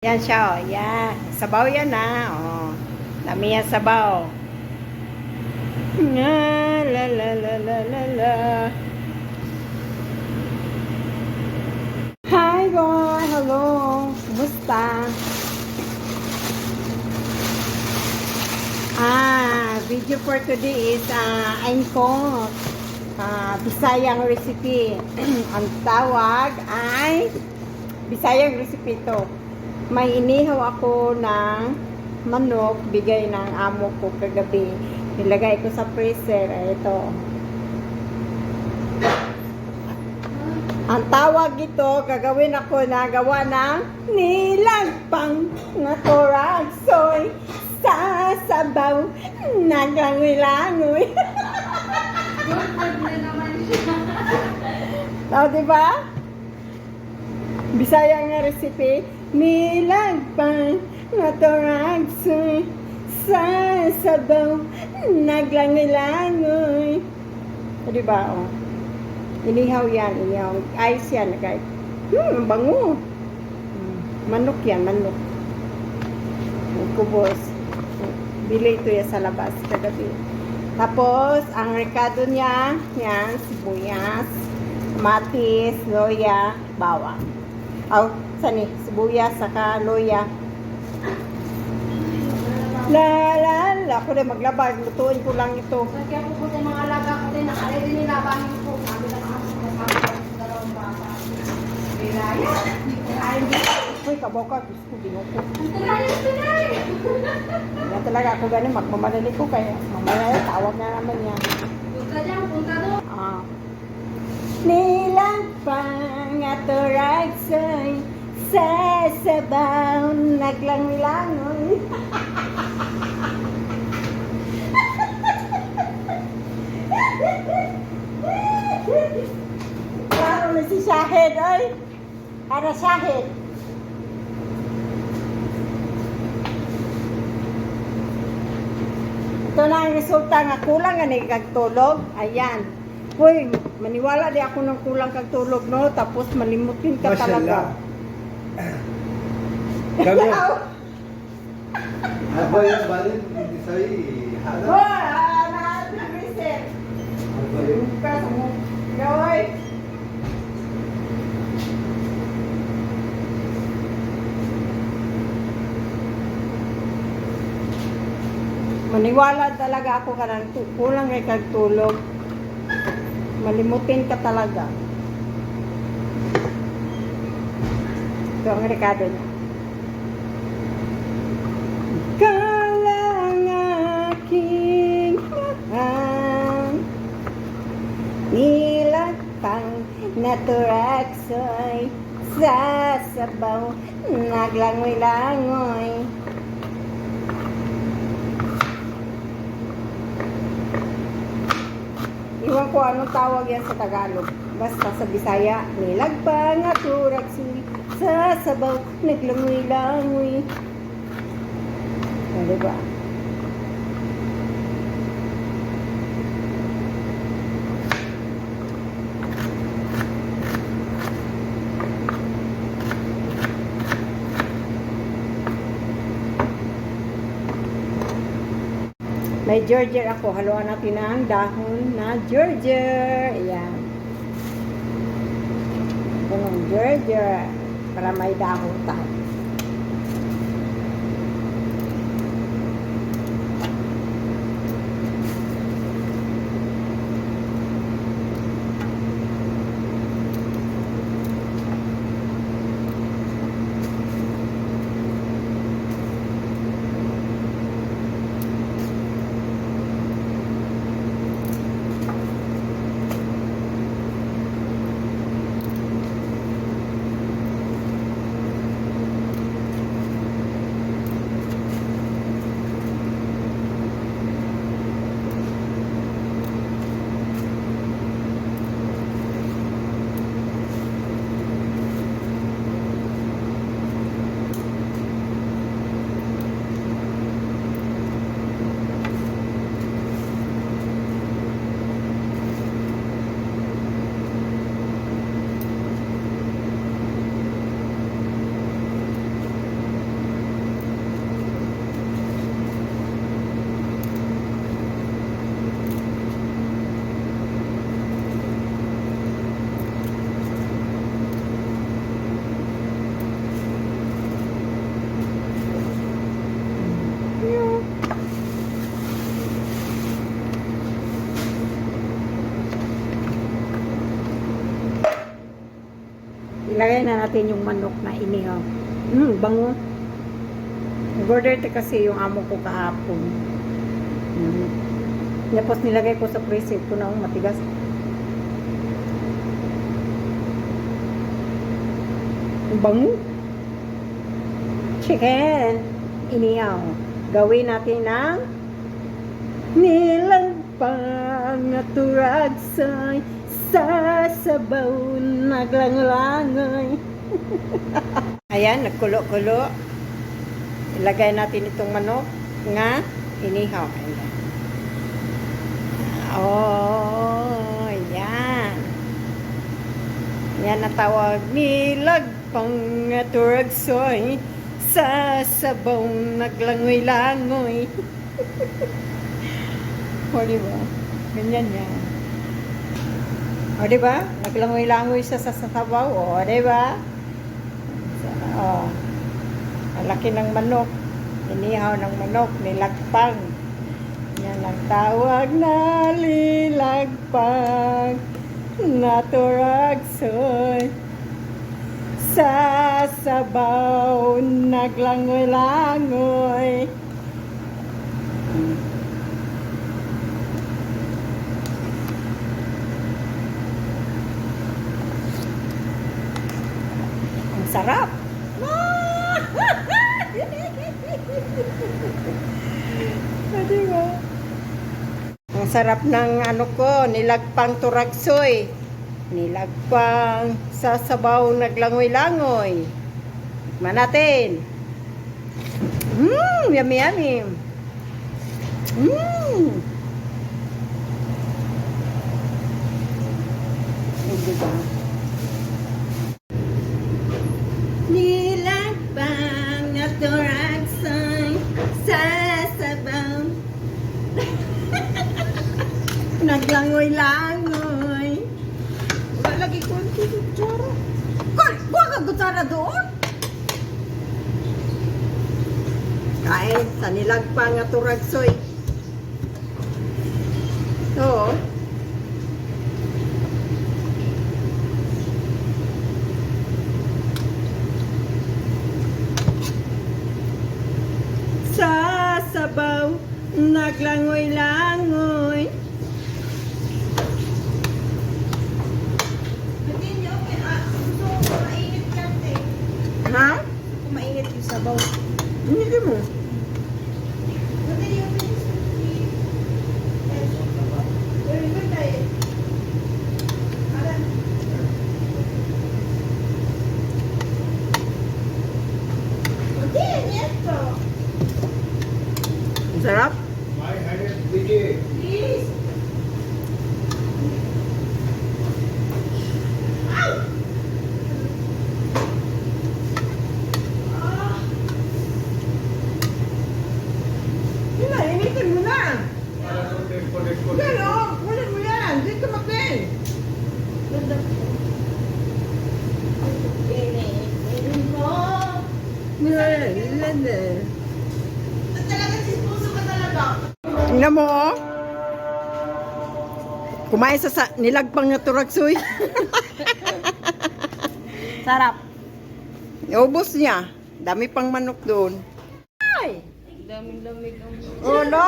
Yan siya, oh. Yan. Sabaw yan, ha. Oh. Dami yan sabaw. La la la la la la la. Hi, boy. Hello. Kumusta? Ah, video for today is uh, Angkong uh, Bisayang recipe. Ang tawag ay Bisayang recipe to. May inihaw ako ng manok, bigay ng amo ko kagabi. Nilagay ko sa freezer. Ay, ito. Ang tawag ito, gagawin ako na gawa ng nilagpang na toragsoy sa sabaw naglangoy-langoy. oh, di ba? Bisaya nga recipe, nilagpang na toragsoy sa sabaw naglangoy-langoy. O, di ba? Oh. Inihaw yan, inihaw. Ayos yan, guys. Hmm, ang bango. Manok yan, manok. Kubos. Bili ito yan sa labas kagabi. Tapos, ang rekado niya, yan, sibuyas, matis, loya, bawang. Aw, sani, sibuyas, saka loya. La, la, la, ako na maglaba, lutuin ko lang ito. Kaya po po tayo mga alaga ko din, nakalay din nilabahin po. Sabi lang ako sa dalawang bata. Bilaya. Ay, hindi. Uy, kaboka, gusto ko, binuko. Ang talayas pinay! Yan talaga ako ganun, magmamadali ko kaya mamaya tawag na naman yan. Punta dyan, punta doon. Ah. Nilang pangaturag sa'y sa sabaw naglanglangoy. Klaro na si Shahid, oy. Para Shahid. Ito na ang resulta nga kulang nga ni kagtulog. Ayan. Uy, maniwala di ako ng kulang kag tulog no, tapos malimutin ka talaga. Kami, Ikaw? apa yang balik di saya Oh, ada. ah, na reset. Apa yang Buka mo. Gaway. Maniwala talaga ako ka ng kulang kay kagtulog. Malimutin ka talaga. Ito ang rekado niya. Kalang aking mahal Nilagpang naturaksoy Sa sabaw Naglangoy-langoy Iwan ko anong tawag yan sa Tagalog. Basta sa Bisaya, nilagpang naturaksoy Sa sabaw Naglangoy-langoy o, diba? May Georger ako. Haluan natin ang dahon na Georger. Ayan. Punong Georger. Para may dahon tayo. Natin yung manok na inihaw. Hmm, bango. Order kasi yung amo ko kahapon. Hmm. Tapos nilagay ko sa preset ko na oh, matigas. Ang bango. Chicken. Inihaw. Gawin natin ng nilagpang at turagsay sa sabaw naglangolangoy. Ayan, nagkulo-kulo. Ilagay natin itong manok nga inihaw. Ayan. Oh, yan. Yan ang tawag nilagpang at turagsoy sa sabaw naglangoy-langoy. o, diba? Ganyan yan. O, diba? Naglangoy-langoy siya sa sasabaw. O, diba? O. Ang laki ng manok. Inihaw ng manok. Nilagpang. Yan ang tawag na lilagpang. Naturagsoy. Sa sabaw naglangoy-langoy. Sarap. Pwede ba? Ang sarap ng ano ko, nilagpang turagsoy. Nilagpang sa sabaw naglangoy-langoy. Tikman natin. Mmm, yummy yummy. Mmm. Hindi Naglangoy-langoy. Wala lagi ko ang kutsara. Kol, buha ka kutsara doon. Kain sa nilagpang nga turagsoy. Oo. Sa sabaw, naglangoy-langoy. Mo. Tingnan mo, oh. Kumain sa, sa nilagpang na turagsoy. Sarap. Ubus niya. Dami pang manok doon. Ay! Daming-daming ang Ulo?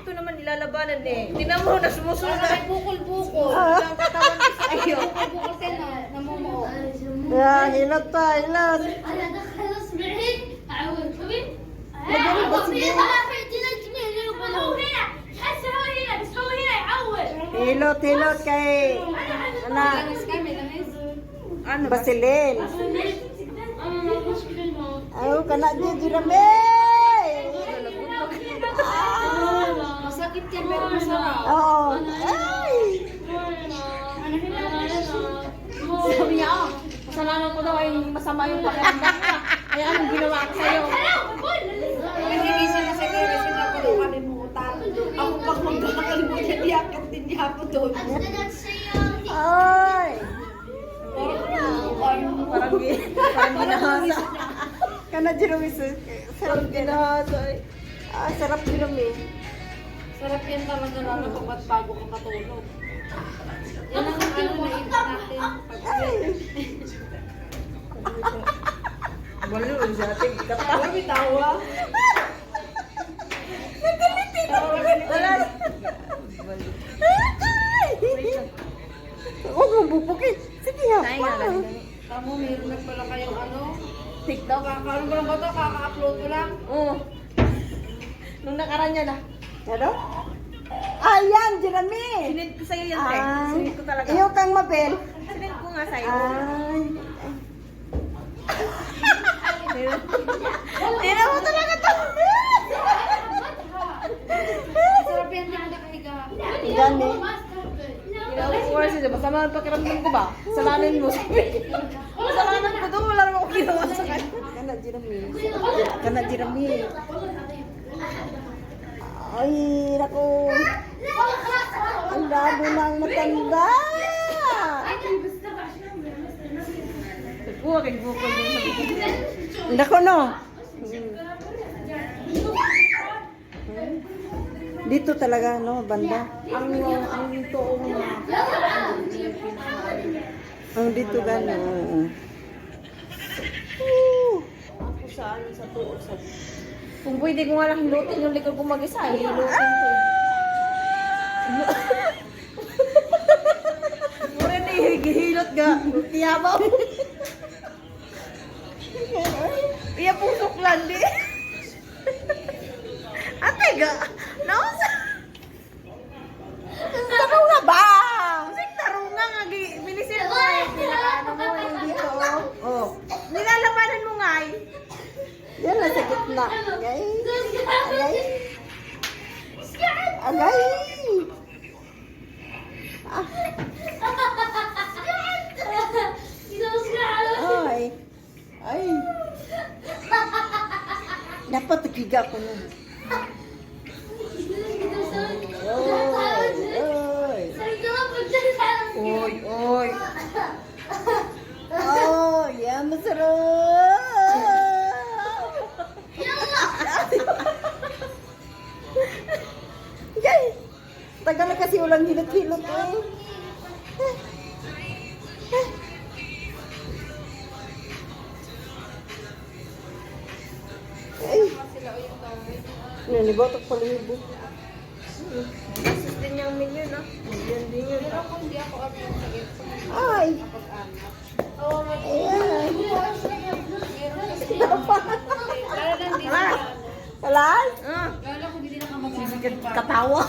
Ito naman nilalabanan eh. Tinan mo, na. Bukol-bukol. Ah. Ang katawan ni sa'yo. Bukol ka na. Namumuo. يا إلى الطائلات أنا دخل أصبعي أعود كبير أعود كبير هيلوت هيلوت كاي. أنا أنا بس الليل. أيوه كان دي رمي مساكت تعمل مسرعه آه. أنا هنا. kasalanan ko daw ay masama yung pakiramdam niya. Kaya anong ginawa ko sa'yo? Nagigising na sa kaya sinapulukan mo utang. Ako pa kung makakalimutan niya, kapatid niya ako doon. Ay! Parang parang ginahasa. Kana jirumis. Sarap ginahasa. Ah, sarap jirumis. Sarap yan talaga lalo kapag bago ka matulog. Yan ang ano Balo, sa ating katawa. Bitawa. Wala. Huwag mo bubukin. Sige ha. Tayo nga lang. Tamo, meron na pala kayong ano? TikTok. Kakaroon ko lang ba ito? Kaka-upload ko lang? Oo. Nung nakaraan niya na. Ano? Ayan, Jeremy. Sinend ko sa'yo yan. Ay. Sinend ko talaga. Iyo kang mabel. Sinend ko nga sa'yo. Ay. Tira mo talaga to. Sarap yan na nakahiga. Gani. Kinakuha siya. Basta mga pakiramdam ko ba? Salanin mo. Salanan ko doon. Wala naman ako ginawa sa kanya. Kana, Jeremy. Kana, Jeremy. Ay, naku. Ang labo na ang matanda. Kuha kay Bukol din sa bukol. Naku, no. Dito talaga, no, banda. Ang ang toong na Ang dito gano'n. oo. Ako sa ano sa tuo Kung pwede ko nga lang hilutin yung likod ko mag-isa, eh, hilutin ko. Mura na hihilot ga. Tiyabaw. Iya pusok lang di. Ate ga. Nausa. Tigiga ko nun. Oy. Oy. Oy. Oh. Yay! Tagal walang hilot-hilot eh. Nanibotok pala yung buko. Basis din yung menu, no? Yan din yun. Pero kung di ako ano yung sakit, Ay! pag-anak. Ayan! Lalo lang din. Wala? Ah. Lalo ko hindi na ka Katawa.